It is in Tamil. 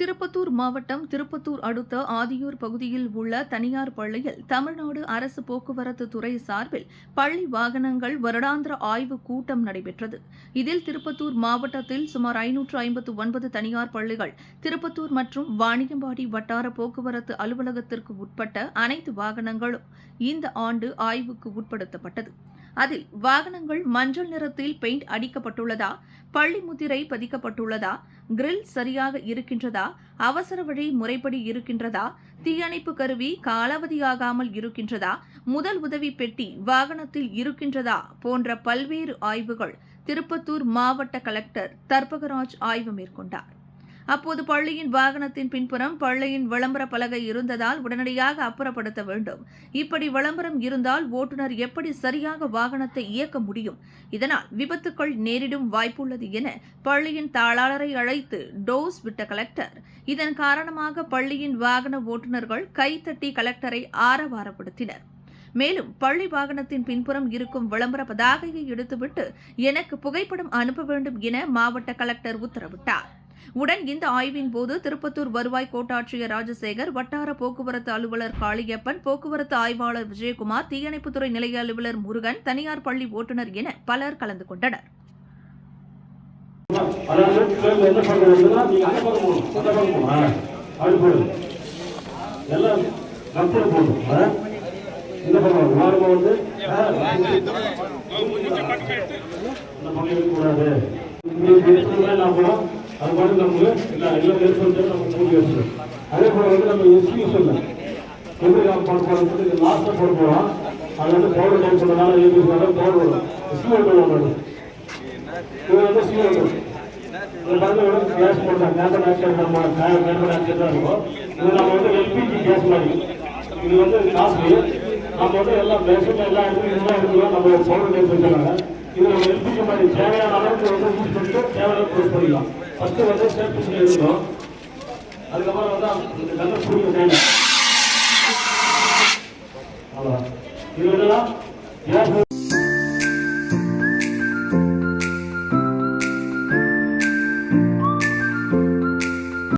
திருப்பத்தூர் மாவட்டம் திருப்பத்தூர் அடுத்த ஆதியூர் பகுதியில் உள்ள தனியார் பள்ளியில் தமிழ்நாடு அரசு போக்குவரத்து துறை சார்பில் பள்ளி வாகனங்கள் வருடாந்திர ஆய்வு கூட்டம் நடைபெற்றது. இதில் திருப்பத்தூர் மாவட்டத்தில் சுமார் ஐநூற்று ஐம்பத்து ஒன்பது தனியார் பள்ளிகள் திருப்பத்தூர் மற்றும் வாணியம்பாடி வட்டார போக்குவரத்து அலுவலகத்திற்கு உட்பட்ட அனைத்து வாகனங்களும் இந்த ஆண்டு ஆய்வுக்கு உட்படுத்தப்பட்டது. அதில் வாகனங்கள் மஞ்சள் நிறத்தில் பெயிண்ட் அடிக்கப்பட்டுள்ளதா பள்ளி முத்திரை பதிக்கப்பட்டுள்ளதா? கிரில் சரியாக இருக்கின்றதா? அவசர வழி முறைப்படி இருக்கின்றதா? தீயணைப்பு கருவி காலாவதியாகாமல் இருக்கின்றதா? முதல் உதவி பெட்டி வாகனத்தில் இருக்கின்றதா? போன்ற பல்வேறு ஆய்வுகள் திருப்பத்தூர் மாவட்ட கலெக்டர் தர்பகராஜ் ஆய்வு மேற்கொண்டார். அப்போது பள்ளியின் வாகனத்தின் பின்புறம் பள்ளியின் விளம்பர பலகை இருந்ததால் உடனடியாக அப்புறப்படுத்த வேண்டும். இப்படி விளம்பரம் இருந்தால் ஓட்டுநர் எப்படி சரியாக வாகனத்தை இயக்க முடியும்? இதனால் விபத்துக்கள் நேரிடும் வாய்ப்புள்ளது என பள்ளியின் தாளாளரை அழைத்து டோஸ் விட்ட கலெக்டர். இதன் காரணமாக பள்ளியின் வாகன ஓட்டுநர்கள் கைத்தட்டி கலெக்டரை ஆரவாரப்படுத்தினர். மேலும் பள்ளி வாகனத்தின் பின்புறம் இருக்கும் விளம்பர பதாகையை எடுத்துவிட்டு எனக்கு புகைப்படம் அனுப்ப வேண்டும் என மாவட்ட கலெக்டர் உத்தரவிட்டார். உடன் இந்த ஆய்வின் போது திருப்பத்தூர் வருவாய் கோட்டாட்சியர் ராஜசேகர் வட்டார போக்குவரத்து அலுவலர் காளியப்பன் போக்குவரத்து ஆய்வாளர் விஜயகுமார் தீயணைப்புத்துறை நிலைய அலுவலர் முருகன் தனியார் பள்ளி ஓட்டுநர் என பலர் கலந்து கொண்டனர் அதாவது கிளம்பு எல்லாம் கம்பெனி போகணும் ஆ? இந்த பக்கம் வந்து இந்த பக்கம் கூடாது நான் இருக்கிறதுலாம் அது மாதிரி நமக்கு இல்லை எல்லா ஏற்படுத்த நம்ம கூடி வச்சிடும் அதே போல வந்து நம்ம எஸ்கியூஸ் இல்லை எப்படி நம்ம பண்ண போகிறது லாஸ்ட்டாக போட போகிறோம் அது வந்து பவுடர் டைம் பண்ணனால ஏபி பவுடர் வரும். ஸ்கூல் வரும் இது வந்து ஸ்கூல் வரும் கேஸ் போடுறாங்க கேம்பன் ஆக்சன் நம்ம கேம்பன் ஆக்சன் இருக்கும். இது நம்ம வந்து எல்பிஜி கேஸ் மாதிரி. இது வந்து காஸ்ட்லி. நம்ம வந்து எல்லாம் பேசும் எல்லா இடத்துலையும் நம்ம பவுடர் இது நம்ம எல்பிஜி மாதிரி தேவையான அளவுக்கு வந்து யூஸ் பண்ணிட்டு தேவையான யூஸ் பண்ணிக்கலாம். ஃபஸ்ட்டு வந்து ஸ்டேட் சேஃப்டி இருந்தோம் அதுக்கப்புறம் வந்து இந்த கண்ணை பிடிக்கும் கையில் அவ்வளோதான் இது என்னன்னா